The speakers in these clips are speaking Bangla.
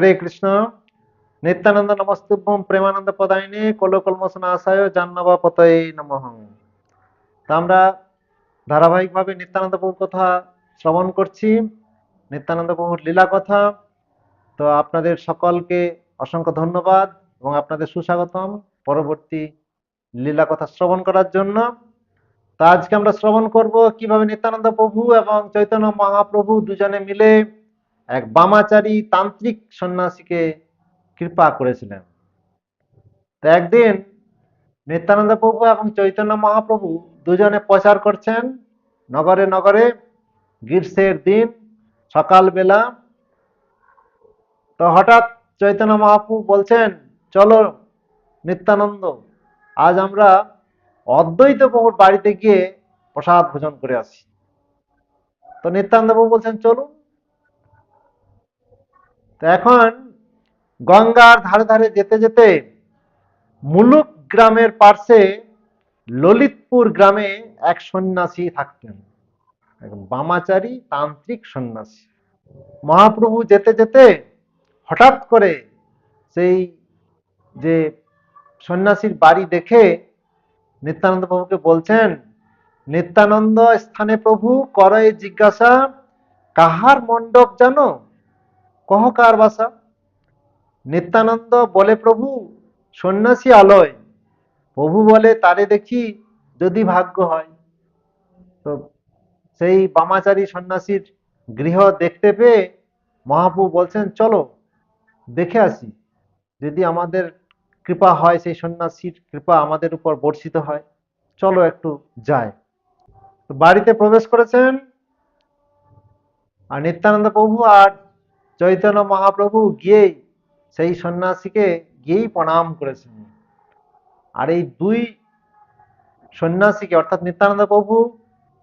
হরে কৃষ্ণ নিত্যানন্দ নমস্তুভ্যম প্রেমানন্দ পদায়নে কলকলমসনাশায় জাহ্নবা পতয়ে নমঃ তা আমরা ধারাবাহিকভাবে নিত্যানন্দ প্রভুর কথা শ্রবণ করছি। নিত্যানন্দ প্রভুর লীলা কথা। তো আপনাদের সকলকে অসংখ্য ধন্যবাদ এবং আপনাদের সুস্বাগতম পরবর্তী লীলা কথা শ্রবণ করার জন্য। তা আজকে আমরা শ্রবণ করব কীভাবে নিত্যানন্দ প্রভু এবং চৈতন্য মহাপ্রভু দুজনে মিলে এক বামাচারী তান্ত্রিক সন্ন্যাসীকে কৃপা করেছিলেন। তো একদিন নিত্যানন্দ প্রভু এবং চৈতন্য মহাপ্রভু দুজনে প্রচার করছেন নগরে নগরে গ্রীষ্মের দিন, সকালবেলা। তো হঠাৎ চৈতন্য মহাপ্রভু বলছেন, চলো নিত্যানন্দ, আজ আমরা অদ্বৈত প্রভুর বাড়িতে গিয়ে প্রসাদ ভোজন করে আসি। তো নিত্যানন্দ প্রভু বলছেন, চলুন। তো এখন গঙ্গার ধারে ধারে যেতে যেতে মুলুক গ্রামের পার্শ্বে ললিতপুর গ্রামে এক সন্ন্যাসী থাকতেন। বামাচারী তান্ত্রিক সন্ন্যাসী। মহাপ্রভু যেতে যেতে হঠাৎ করে সেই যে সন্ন্যাসীর বাড়ি দেখে নিত্যানন্দ প্রভুকে বলছেন, নিত্যানন্দ, স্থানে প্রভু, করে জিজ্ঞাসা, কাহার মণ্ডপ জানো? কহ কার বাসা। নিত্যানন্দ বলে, প্রভু, সন্ন্যাসী আলয়। প্রভু বলে, তারে দেখি যদি ভাগ্য হয়। তো সেই বামাচারী সন্ন্যাসীর গৃহ দেখতে পেয়ে মহাপ্রভু বলছেন, চলো, দেখে আসি। যদি আমাদের কৃপা হয়, সেই সন্ন্যাসীর কৃপা আমাদের উপর বর্ষিত হয়। চলো একটু যায় বাড়িতে প্রবেশ করেছেন। আর নিত্যানন্দ প্রভু আর চৈতন্য মহাপ্রভু গিয়েই সেই সন্ন্যাসীকে গিয়েই প্রণাম করেছেন। আর এই দুই সন্ন্যাসীকে, অর্থাৎ নিত্যানন্দ প্রভু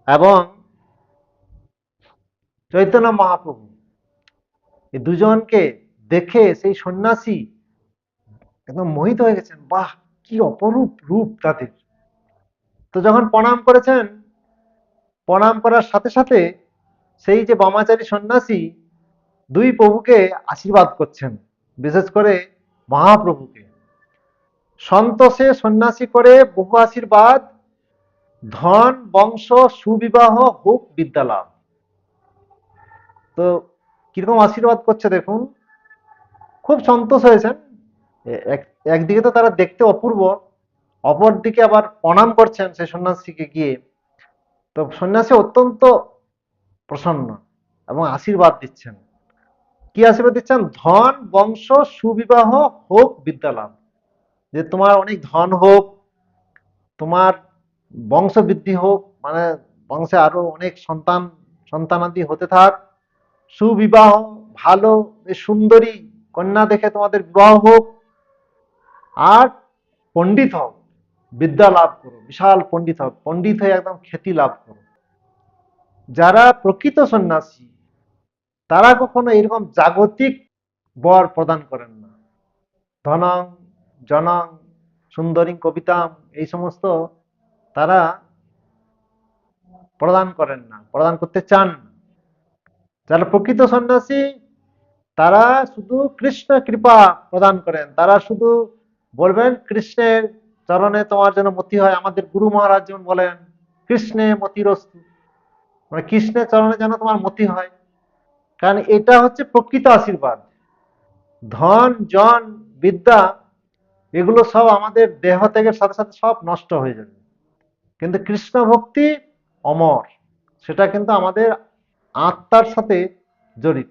এবং চৈতন্য মহাপ্রভু, এই দুজনকে দেখে সেই সন্ন্যাসী একদম মোহিত হয়ে গেছেন, বাহ, কি অপরূপ রূপ তাদের। তো যখন প্রণাম করেছেন, প্রণাম করার সাথে সাথে সেই যে বামাচারী সন্ন্যাসী দুই প্রভুকে আশীর্বাদ করছেন, বিশেষ করে মহাপ্রভুকে। সন্তোষে সন্ন্যাসী করে বহু আশীর্বাদ, ধন, বংশ, সুবিবাহ হোক বিদ্যালাভ তো কীরকম আশীর্বাদ করছে দেখুন, খুব সন্তোষ হয়েছেন। এক- একদিকে তো তারা দেখতে অপূর্ব অপর দিকে আবার প্রণাম করছেন সেই সন্ন্যাসীকে গিয়ে। তো সন্ন্যাসী অত্যন্ত প্রসন্ন এবং আশীর্বাদ দিচ্ছেন। কি আশীর্বাদ দিচ্ছেন? ধন, বংশ, সুবিবাহ, হোক, বিদ্যালাভ। যে তোমার অনেক ধন হোক, তোমার বংশ বৃদ্ধি হোক মানে বংশে আরও অনেক সন্তান, সন্তানাদি হতে থাক, সুবিবাহ, ভালো সুন্দরী কন্যা দেখে তোমাদের বিবাহ হোক, আর পণ্ডিত হও বিদ্যা লাভ করো, বিশাল পণ্ডিত হও পণ্ডিত হয়ে একদম খ্যাতি লাভ করো। যারা প্রকৃত সন্ন্যাসী তারা কখনো এরকম জাগতিক বর প্রদান করেন না। ধনং, জনং, সুন্দরী কবিতাম, এই সমস্ত তারা প্রদান করেন না, প্রদান করতে চান যারা প্রকৃত সন্ন্যাসী, তারা শুধু কৃষ্ণ কৃপা প্রদান করেন। তারা শুধু বলবেন, কৃষ্ণের চরণে তোমার যেন মতি হয়, আমাদের গুরু মহারাজ যেমন বলেন, কৃষ্ণে মতিরস্তু। মানে কৃষ্ণের চরণে যেন তোমার মতি হয় কারণ এটা হচ্ছে প্রকৃত আশীর্বাদ। ধন, জন, বিদ্যা, এগুলো সব আমাদের দেহ ত্যাগের সাথে সাথে সব নষ্ট হয়ে যাবে। কিন্তু কৃষ্ণ ভক্তি অমর, সেটা কিন্তু আমাদের আত্মার সাথে জড়িত।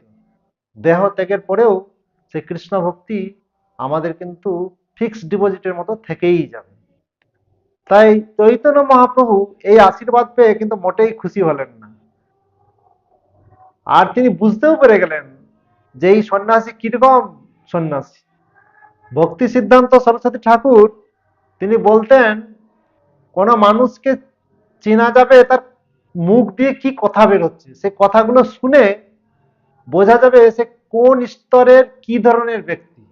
দেহ ত্যাগের পরেও সেই কৃষ্ণ ভক্তি আমাদের কিন্তু ফিক্সড ডিপোজিটের মতো থেকেই যাবে। তাই চৈতন্য মহাপ্রভু এই আশীর্বাদ পেয়ে কিন্তু মোটেই খুশি হলেন না। আর তিনি বুঝতেও পেরে গেলেন যে এই সন্ন্যাসী কীরকম সন্ন্যাসী। ভক্তি সিদ্ধান্ত সরস্বতী ঠাকুর, তিনি বলতেন, কোন মানুষকে চেনা যাবে তার মুখ দিয়ে কি কথা বেরোচ্ছে, সে কথাগুলো শুনে বোঝা যাবে সে কোন স্তরের কি ধরনের ব্যক্তি।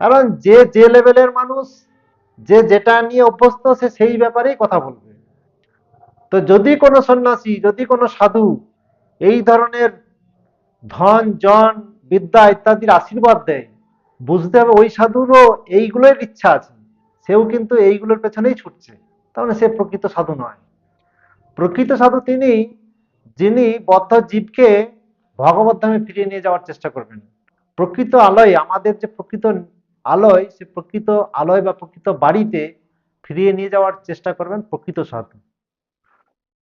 কারণ যে যে লেভেলের মানুষ, যে যেটা নিয়ে অভ্যস্ত, সে সেই ব্যাপারেই কথা বলবে। তো যদি কোনো সন্ন্যাসী, যদি কোনো সাধু এই ধরনের ধন, জন, বিদ্যা ইত্যাদির আশীর্বাদ দেয়। বুঝতে হবে ওই সাধুরও এইগুলোর ইচ্ছা আছে। সেও কিন্তু এইগুলোর পেছনেই ছুটছে। মানে সে প্রকৃত সাধু নয়। প্রকৃত সাধু তিনি, যিনি বদ্ধ জীবকে ভগবত ধামে ফিরিয়ে নিয়ে যাওয়ার চেষ্টা করবেন। প্রকৃত আলোয়, আমাদের যে প্রকৃত আলোয়, সে প্রকৃত আলোয় বা প্রকৃত বাড়িতে ফিরিয়ে নিয়ে যাওয়ার চেষ্টা করবেন প্রকৃত সাধু।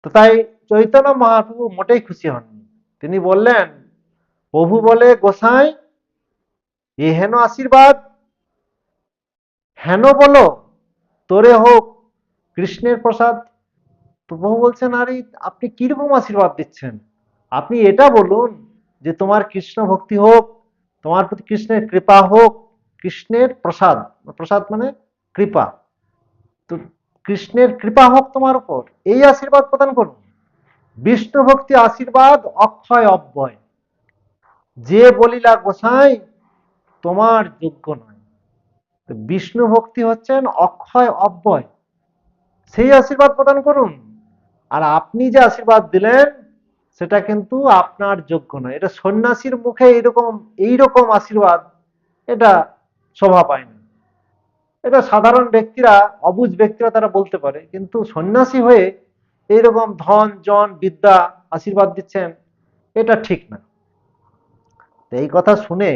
তো তাই চৈতন্য মহাপ্রভু মোটেই খুশি হননি। তিনি বললেন, প্রভু বলে, গোসাই, এ হেন আশীর্বাদ? হেন বলো, তোরে হোক কৃষ্ণের প্রসাদ। প্রভু বলছেন, আরে, আপনি কীরকম আশীর্বাদ দিচ্ছেন? আপনি এটা বলুন যে তোমার কৃষ্ণ ভক্তি হোক, তোমার প্রতি কৃষ্ণের কৃপা হোক, কৃষ্ণের প্রসাদ প্রসাদ মানে কৃপা। কৃষ্ণের কৃপা হোক তোমার উপর, এই আশীর্বাদ প্রদান করুন। বিষ্ণু ভক্তি আশীর্বাদ, অক্ষয় অব্যয়। যে বলিলা গোসাই, তোমার যোগ্য নয়। বিষ্ণু ভক্তি হচ্ছেন অক্ষয় অব্যয়। সেই আশীর্বাদ প্রদান করুন। আর আপনি যে আশীর্বাদ দিলেন, সেটা কিন্তু আপনার যোগ্য নয়। এটা সন্ন্যাসীর মুখে এইরকম এইরকম আশীর্বাদ, এটা শোভা পায় না। এটা সাধারণ ব্যক্তিরা, অবুজ ব্যক্তিরা তারা বলতে পারে, কিন্তু সন্ন্যাসী হয়ে এইরকম ধন, জন, বিদ্যা আশীর্বাদ দিচ্ছেন, এটা ঠিক না। এই কথা শুনে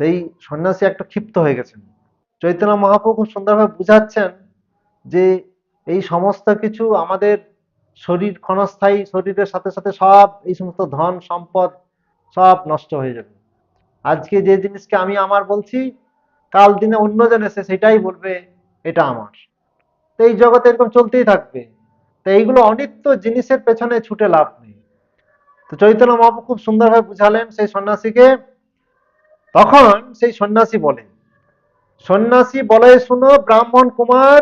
সেই সন্ন্যাসী একটা ক্ষিপ্ত হয়ে গেছেন। চৈতন্য মহাপ্রভু খুব সুন্দরভাবে বুঝাচ্ছেন যে এই সমস্ত কিছু আমাদের শরীর ক্ষণস্থায়ী শরীরের সাথে সাথে সব এই সমস্ত ধন, সম্পদ সব নষ্ট হয়ে যাবে। আজকে যে জিনিসকে আমি আমার বলছি কাল দিনে অন্যজন এসে সেটাই বলবে, এটা আমার। তো এই জগতে এরকম চলতেই থাকবে। তো এইগুলো অনিত্য জিনিসের পেছনে ছুটে লাভ নেই। তো চৈতন্য মহাপ্রভু খুব সুন্দরভাবে বুঝালেন সেই সন্ন্যাসীকে। তখন সেই সন্ন্যাসী বলে সন্ন্যাসী বলে, শুনো, ব্রাহ্মণ কুমার,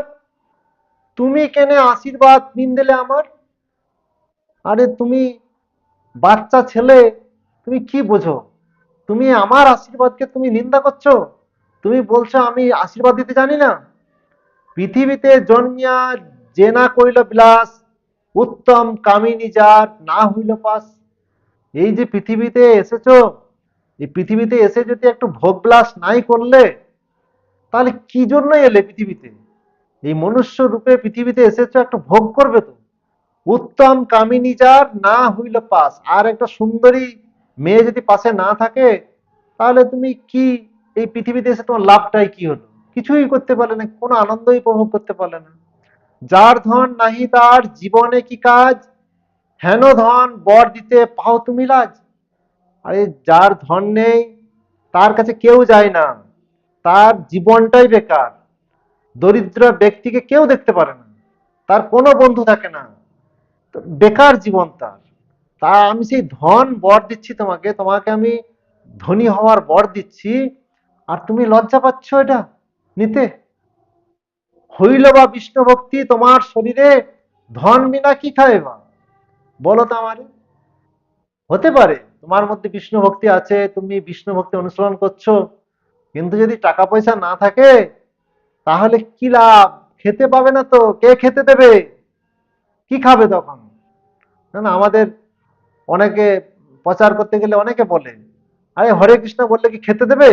তুমি কেনে আশীর্বাদ পিন দিলে আমার? আরে তুমি বাচ্চা ছেলে, তুমি কি বোঝো? তুমি আমার আশীর্বাদকে তুমি নিন্দা করছ? তুমি বলছো আমি আশীর্বাদ দিতে জানি না। পৃথিবীতে জন্মিয়া যে না করিল বিলাস, উত্তম কামিনী যার না হইল পাস। এই যে পৃথিবীতে এসেছ, এই পৃথিবীতে এসে যদি একটু ভোগ বিলাস নাই করলে, তাহলে কি জন্য এলে পৃথিবীতে? এই মনুষ্য রূপে পৃথিবীতে এসেছ, একটু ভোগ করবে তো। উত্তম কামিনী যার না হইল পাস। আর একটা সুন্দরী মেয়ে যদি পাশে না থাকে, তাহলে তুমি কি এই পৃথিবীতে এসে তোমার লাভটাই কি হলো? কিছুই করতে পারলে না, কোনো আনন্দই উপভোগ করতে পারলে না। যার ধন নাহি, তার জীবনে কি কাজ? হেন ধন বর দিতে পাও তুমি লাজ? আরে যার ধন নেই, তার কাছে কেউ যায় না। তার জীবনটাই বেকার। দরিদ্র ব্যক্তিকে কেউ দেখতে পারে না। তার কোনো বন্ধু থাকে না। বেকার জীবন তার। তা আমি সেই ধন বর দিচ্ছি তোমাকে তোমাকে আমি ধনী হওয়ার বর দিচ্ছি। আর তুমি লজ্জা পাচ্ছ এটা? নিতে। হইল বা বিষ্ণু ভক্তি, তোমার শরীরে ধন বিনা কি খাবে বা বলো তো আমারে। হতে পারে, তোমার মধ্যে বিষ্ণু ভক্তি আছে, তুমি বিষ্ণু ভক্তি অনুসরণ করছ, কিন্তু যদি টাকা পয়সা না থাকে, তাহলে কি লাভ? খেতে পাবে না তো, কে খেতে দেবে? কি খাবে তখন? না না, আমাদের অনেকে প্রচার করতে গেলে অনেকে বলে, আরে হরে কৃষ্ণ বললে কি খেতে দেবে?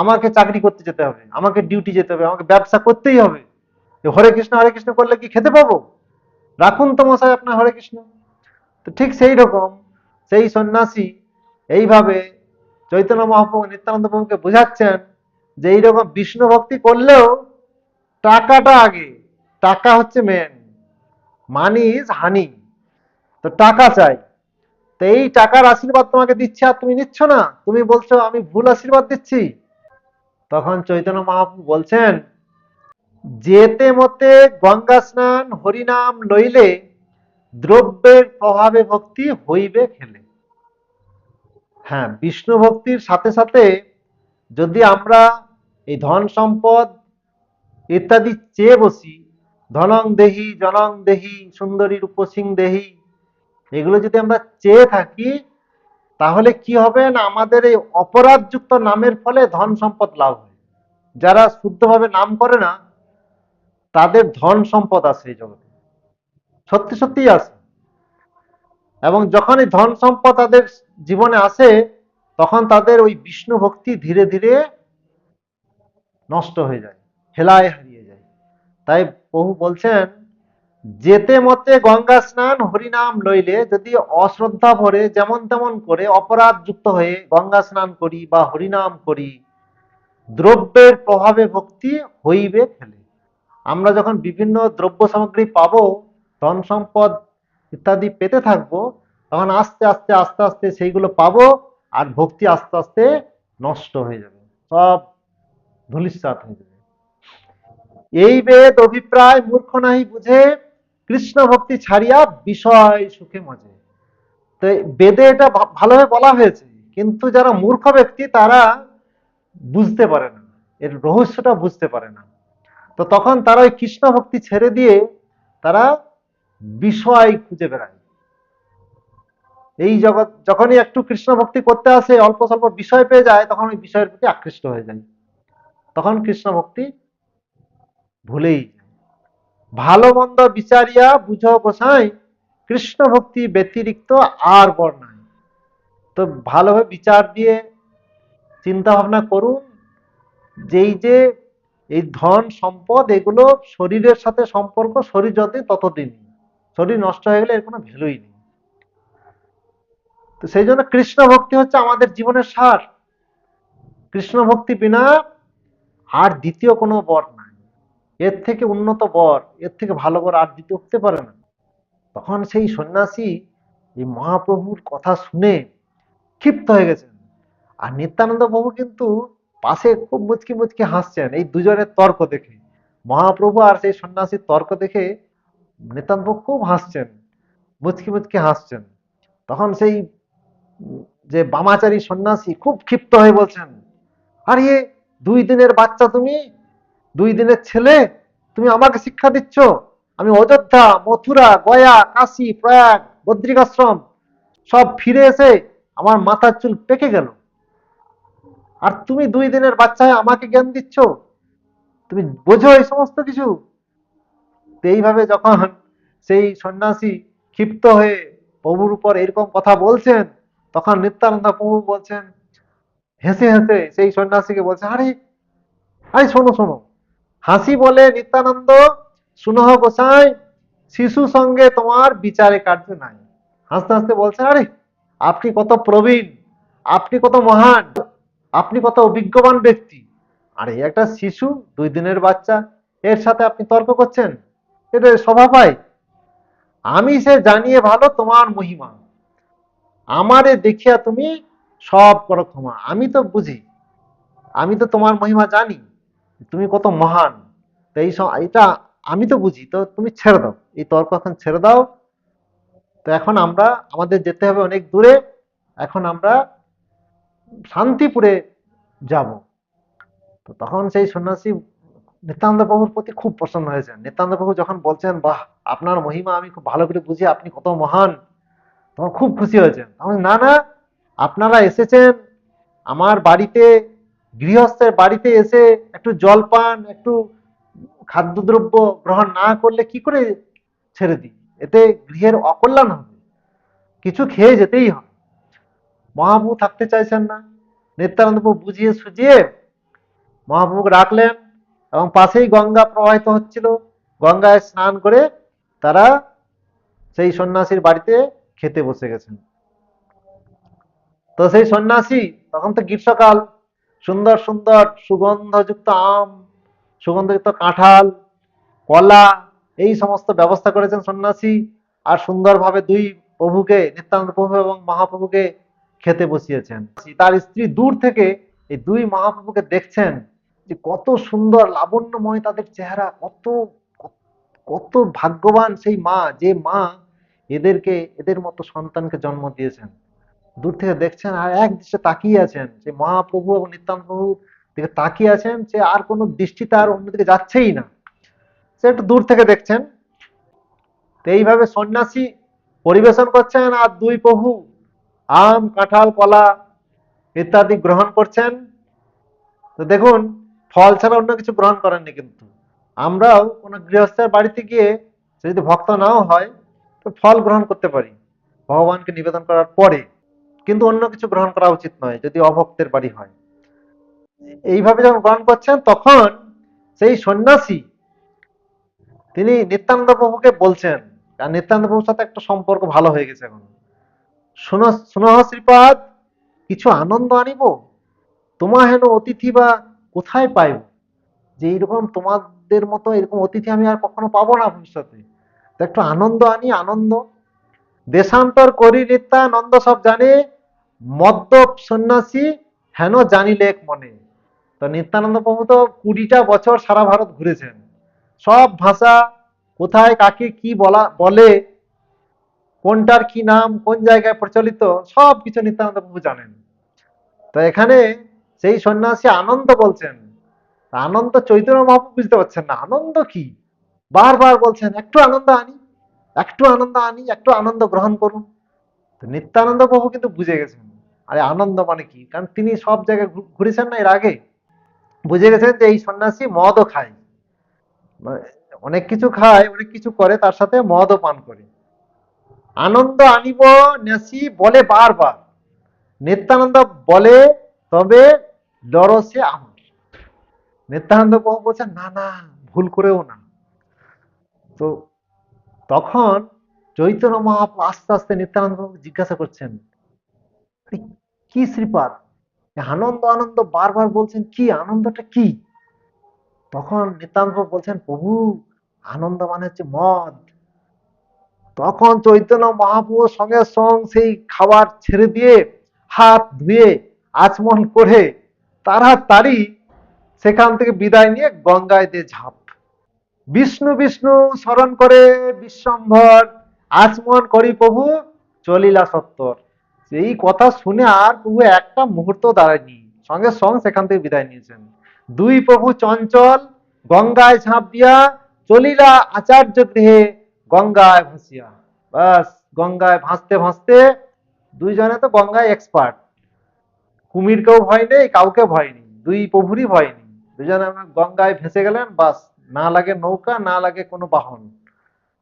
আমাকে চাকরি করতে যেতে হবে, আমাকে ডিউটি যেতে হবে, আমাকে ব্যবসা করতেই হবে। হরে কৃষ্ণ হরে কৃষ্ণ করলে কি খেতে পাবো? রাখুন তো মশাই আপনার হরে কৃষ্ণ। তো ঠিক সেই রকম, সেই সন্ন্যাসী এইভাবে চৈতন্য মহাপ্রভু নিত্যানন্দ প্রভুকে বোঝাচ্ছেন যে এইরকম বিষ্ণু ভক্তি করলেও টাকাটা আগে, টাকা হচ্ছে মেন মানি ইজ হানি তো টাকা চাই। তো এই টাকার আশীর্বাদ তোমাকে দিচ্ছে আর তুমি নিচ্ছ না। তুমি বলছো, আমি ভুল আশীর্বাদ দিচ্ছি। তখন চৈতন্য মহাপ্রভু বলছেন, যেতে মতে গঙ্গা স্নান হরিনাম লইলে দ্রব্যের প্রভাবে ভক্তি হইবে খেলে। হ্যাঁ বিষ্ণু ভক্তির সাথে সাথে যদি আমরা এই ধন সম্পদ ইত্যাদি চেয়ে বসি, ধনং দেহি, জনং দেহি, সুন্দরী রূপসিং দেহি, এগুলো যদি আমরা চেয়ে থাকি তাহলে কি হবে না আমাদের এই অপরাধযুক্ত নামের ফলে ধন সম্পদ লাভ হয়? যারা শুদ্ধভাবে নাম করে না, তাদের ধন সম্পদ আছে এই জগতে। সত্যি সত্যিই আছে। এবং যখন এই ধন সম্পদ তাদের জীবনে আসে, তখন তাদের ওই বিষ্ণু ভক্তি ধীরে ধীরে নষ্ট হয়ে যায়, হেলায় হারিয়ে যায়। তাই বহু বলছেন যেতে মতে গঙ্গা স্নান হরিনাম লইলে যদি অশ্রদ্ধা ভরে যেমন তেমন করে অপরাধ যুক্ত হয়ে গঙ্গা স্নান করি বা হরিনাম করি, দ্রব্যের প্রভাবে ভক্তি হইবে ফেলে আমরা যখন বিভিন্ন দ্রব্য সামগ্রী পাবো, ধন সম্পদ ইত্যাদি পেতে থাকব, তখন আস্তে আস্তে আস্তে আস্তে সেইগুলো পাবো আর ভক্তি আস্তে আস্তে নষ্ট হয়ে যাবে, সব ধুলিস্বাত হয়ে যাবে। এই বেদ অভিপ্রায় মূর্খ নাহি বুঝে কৃষ্ণ ভক্তি ছাড়িয়া বিষয় সুখে মজে। তো বেদে এটা ভালোভাবে বলা হয়েছে। কিন্তু যারা মূর্খ ব্যক্তি, তারা বুঝতে পারে না। এর রহস্যটা বুঝতে পারে না। তো তখন তারা ওই কৃষ্ণ ভক্তি ছেড়ে দিয়ে তারা বিষয় খুঁজে বেড়ায়। এই জগৎ, যখনই একটু কৃষ্ণ ভক্তি করতে আসে, অল্প স্বল্প বিষয় পেয়ে যায়, তখন ওই বিষয়ের প্রতি আকৃষ্ট হয়ে যায়। তখন কৃষ্ণ ভক্তি ভুলেই যায় ভালো মন্দ বিচারিয়া বুঝো গোসাই কৃষ্ণ ভক্তি ব্যতিরিক্ত আর বর নাই। তো ভালোভাবে বিচার দিয়ে চিন্তা ভাবনা করুন, যেই যে এই ধন সম্পদ, এগুলো শরীরের সাথে সম্পর্ক, শরীর যতদিন ততদিন শরীর নষ্ট হয়ে গেলে এর কোনো ভ্যালুই নেই। তো সেই জন্য কৃষ্ণ ভক্তি হচ্ছে আমাদের জীবনের সার। কৃষ্ণ ভক্তি বিনা আর দ্বিতীয় কোনো বর নাই। এর থেকে উন্নত বর, এর থেকে ভালো বর আর দ্বিতীয় হতে পারে না। তখন সেই সন্ন্যাসী এই মহাপ্রভুর কথা শুনে ক্ষিপ্ত হয়ে গেছেন। আর নিত্যানন্দ প্রভু কিন্তু পাশে খুব মুচকি মুচকি হাসছেন, এই দুজনের তর্ক দেখে। মহাপ্রভু আর সেই সন্ন্যাসীর তর্ক দেখে নিত্যানন্দ খুব হাসছেন, মুচকি মুচকি হাসছেন। তখন সেই যে বামাচারী সন্ন্যাসী খুব ক্ষিপ্ত হয়ে বলছেন, আরে এ দুই দিনের বাচ্চা তুমি দুই দিনের ছেলে, তুমি আমাকে শিক্ষা দিচ্ছ। আমি অযোধ্যা, মথুরা, গয়া, কাশী, প্রয়াগ, বদ্রিকাশ্রম, সব ফিরে এসে আমার মাথার চুল পেকে গেল। আর তুমি দুই দিনের বাচ্চায় আমাকে জ্ঞান দিচ্ছ? তুমি বোঝো এই সমস্ত কিছু? এইভাবে যখন সেই সন্ন্যাসী ক্ষিপ্ত হয়ে প্রভুর উপর এরকম কথা বলছেন, তখন নিত্যানন্দ প্রভু বলছেন, হেসে হেসে সেই সন্ন্যাসীকে বলছে আরে আরে শোনো শোনো হাসি বলে নিত্যানন্দ, সুনহ গোসাই, শিশু সঙ্গে তোমার বিচারে কার্য নাই। হাসতে হাসতে বলছে, আরে, আপনি কত প্রবীণ, আপনি কত মহান, আপনি কত অভিজ্ঞবান ব্যক্তি। আরে, একটা শিশু, দুই দিনের বাচ্চা, এর সাথে আপনি তর্ক করছেন? এটা স্বভাবাই আমি সে জানিয়ে ভালো, তোমার মহিমা। আমারে দেখিয়া তুমি সব করো ক্ষমা। আমি তো বুঝি, আমি তো তোমার মহিমা জানি। তুমি কত মহান। তো এই এটা আমি তো বুঝি, তো তুমি ছেড়ে দাও। এই তর্ক এখন ছেড়ে দাও। তো এখন আমরা, আমাদের যেতে হবে অনেক দূরে। এখন আমরা শান্তিপুরে যাব। তো তখন সেই সন্ন্যাসী নিত্যানন্দ প্রভুর প্রতি খুব প্রসন্ন হয়েছেন। নিত্যানন্দ প্রভু যখন বলছেন, বাহ, আপনার মহিমা আমি খুব ভালো করে বুঝি, আপনি কত মহান। তখন খুব খুশি হয়েছেন। তখন না না, আপনারা এসেছেন আমার বাড়িতে গৃহস্থের বাড়িতে এসে একটু জল পান, একটু খাদ্যদ্রব্য গ্রহণ না করলে কি করে ছেড়ে দিই? এতে গৃহের অকল্যাণ হবে। কিছু খেয়ে যেতেই হবে। মহাপ্রভু থাকতে চাইছেন না। নিত্যানন্দ বুঝিয়ে সুঝিয়ে মহাপ্রভুকে রাখলেন এবং পাশেই গঙ্গা প্রবাহিত হচ্ছিল। গঙ্গায় স্নান করে তারা সেই সন্ন্যাসীর বাড়িতে খেতে বসে গেছেন। তো সেই সন্ন্যাসী, তখন তো গ্রীষ্মকাল সুন্দর সুন্দর সুগন্ধযুক্ত আম, সুগন্ধযুক্ত কাঁঠাল, কলা, এই সমস্ত ব্যবস্থা করেছেন সন্ন্যাসী। আর সুন্দরভাবে দুই প্রভুকে, নিত্যানন্দ প্রভু এবং মহাপ্রভুকে খেতে বসিয়েছেন। তার স্ত্রী দূর থেকে এই দুই মহাপ্রভুকে দেখছেন যে কত সুন্দর, লাবণ্যময় তাদের চেহারা, কত কত ভাগ্যবান সেই মা, যে মা এদেরকে, এদের মতো সন্তানকে জন্ম দিয়েছেন। দূর থেকে দেখছেন আর এক দৃশ্যে তাকিয়ে আছেন যে মহাপ্রভু এবং নিত্যান্ত প্রভু দিকে তাকিয়ে আছেন সে আর কোনো দৃষ্টি তার অন্যদিকে যাচ্ছেই না। সে একটু দূর থেকে দেখছেন। তো এইভাবে সন্ন্যাসী পরিবেশন করছেন আর দুই প্রভু, আম, কাঁঠাল, কলা ইত্যাদি গ্রহণ করছেন। তো দেখুন, ফল ছাড়া অন্য কিছু গ্রহণ করেননি কিন্তু। আমরাও কোনো গৃহস্থের বাড়িতে গিয়ে যদি ভক্ত নাও হয়, তো ফল গ্রহণ করতে পারি। ভগবানকে নিবেদন করার পরে। কিন্তু অন্য কিছু গ্রহণ করা উচিত নয়, যদি অভক্তের বাড়ি হয়। এইভাবে যখন গ্রহণ করছেন, তখন সেই সন্ন্যাসী, তিনি নিত্যানন্দ প্রভুকে বলছেন, আর নিত্যানন্দ প্রভুর সাথে একটা সম্পর্ক ভালো হয়ে গেছে এখন। শুনহ শ্রীপাদ, কিছু আনন্দ আনিব? তোমা হেন অতিথি বা কোথায় পাইব? যে এইরকম তোমাদের মতো এরকম অতিথি আমি আর কখনো পাবো না ভবিষ্যতে। একটু আনন্দ আনি, আনন্দ। দেশান্তর করি নিত্যানন্দ সব জানে মদ্যপ সন্ন্যাসী হেন জানিলে এক মনে। তো নিত্যানন্দ প্রভু তো কুড়িটা বছর সারা ভারত ঘুরেছেন। সব ভাষা কোথায়, কাকে কি বলা, বলে, কোনটার কি নাম, কোন জায়গায় প্রচলিত, সব কিছু নিত্যানন্দ প্রভু জানেন। তো এখানে সেই সন্ন্যাসী আনন্দ বলছেন। আনন্দ চৈতন্য মহাপ্রভু বুঝতে পারছেন না, আনন্দ কি? বারবার বলছেন, একটু আনন্দ আনি, একটু আনন্দ আনি, একটু আনন্দ গ্রহণ করুন। তো নিত্যানন্দ প্রভু কিন্তু বুঝে গেছেন। আরে আনন্দ মানে কি? কারণ তিনি সব জায়গায় ঘুরেছেন না, এর আগে। বুঝে গেছেন যে এই সন্ন্যাসী মদও খায়। মানে অনেক কিছু খায়, অনেক কিছু করে, তার সাথে মদও পান করে। আনন্দ আনিব নেসি বলে বারবার। নিত্যানন্দ বলে, তবে লরসে আমার। নিত্যানন্দ প্রভু বলছেন, না না, ভুল করেও না। তো তখন চৈতন্য মহাপ্রভু আস্তে আস্তে নিত্যানন্দ জিজ্ঞাসা করছেন কি শ্রীপাদ? আনন্দ আনন্দ বারবার বলছেন, কি আনন্দটা কি? তখন নিত্যানন্দ বলছেন, প্রভু, আনন্দ মানে হচ্ছে মদ। তখন চৈতন্য মহাপ্রভু সঙ্গে সঙ্গ সেই খাবার ছেড়ে দিয়ে, হাত ধুয়ে, আচমন করে, তাড়াতাড়ি সেখান থেকে বিদায় নিয়ে গঙ্গায় দিয়ে ঝাঁপ। বিষ্ণু বিষ্ণু, স্মরণ করে বিশ্বম্ভর আচমন করি প্রভু, চলিলা সত্তর। এই কথা শুনে আর প্রভু একটা মুহূর্ত দাঁড়ায়নি। সঙ্গে সঙ্গ সেখান থেকে বিদায় নিয়েছেন। দুই প্রভু চঞ্চল, গঙ্গায় ঝাঁপ দিয়া চলিলা আচার্য গৃহে গঙ্গায় ভাসিয়া। বাস, গঙ্গায় ভাসতে ভাসতে দুইজনে তো গঙ্গায় এক্সপার্ট কুমিরকেও ভয় নেই, কাউকে ভয় নেই, দুই প্রভুরই ভয় নেই। দুজনে গঙ্গায় ভেসে গেলেন, বাস, না লাগে নৌকা, না লাগে কোনো বাহন।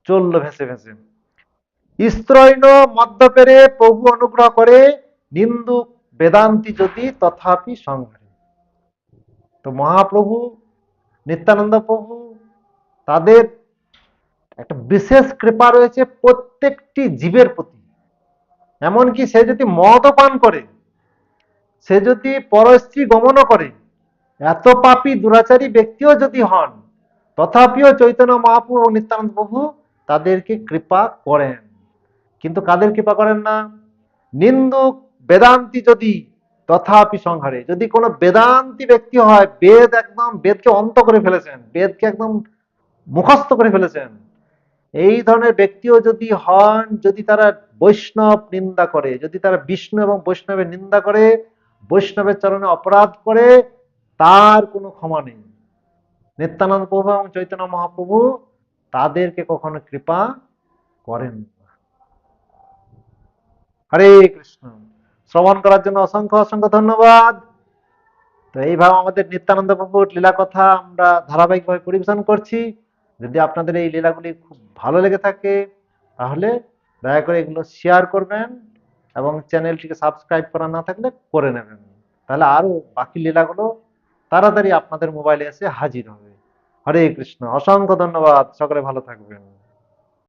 চলল ভেসে ভেসে। স্ত্রৈন মদ্যপেরে প্রভু অনুগ্রহ করে নিন্দুক বেদান্তি যদি তথাপি সংহারে। তো মহাপ্রভু, নিত্যানন্দ প্রভু, তাদের একটা বিশেষ কৃপা রয়েছে প্রত্যেকটি জীবের প্রতি। এমনকি সে যদি মদও পান করে, সে যদি পরস্ত্রী গমনও করে, এত পাপী দুরাচারী ব্যক্তিও যদি হন, তথাপিও চৈতন্য মহাপ্রভু ও নিত্যানন্দ প্রভু তাদেরকে কৃপা করেন। কিন্তু কাদের কৃপা করেন না? নিন্দুক বেদান্তি যদি তথাপি সংহারে, যদি কোনো বেদান্তি ব্যক্তি হয়, বেদ একদম বেদকে অন্ত করে ফেলেছেন, বেদকে একদম মুখস্থ করে ফেলেছেন, এই ধরনের ব্যক্তিও যদি হন, যদি তারা বৈষ্ণব নিন্দা করে, যদি তারা বিষ্ণু এবং বৈষ্ণবের নিন্দা করে, বৈষ্ণবের চরণে অপরাধ করে, তার কোনো ক্ষমা নেই। নিত্যানন্দ প্রভু এবং চৈতন্য মহাপ্রভু তাদেরকে কখনো কৃপা করেন হরে কৃষ্ণ। শ্রবণ করার জন্য অসংখ্য অসংখ্য ধন্যবাদ। তো এইভাবে আমাদের নিত্যানন্দ প্রভুর লীলা কথা আমরা ধারাবাহিকভাবে পরিবেশন করছি। যদি আপনাদের এই লীলাগুলি খুব ভালো লেগে থাকে, তাহলে দয়া করে এগুলো শেয়ার করবেন এবং চ্যানেলটিকে সাবস্ক্রাইব করা না থাকলে করে নেবেন। তাহলে আরও বাকি লীলাগুলো তাড়াতাড়ি আপনাদের মোবাইলে এসে হাজির হবে। হরে কৃষ্ণ। অসংখ্য ধন্যবাদ। সকলে ভালো থাকবেন।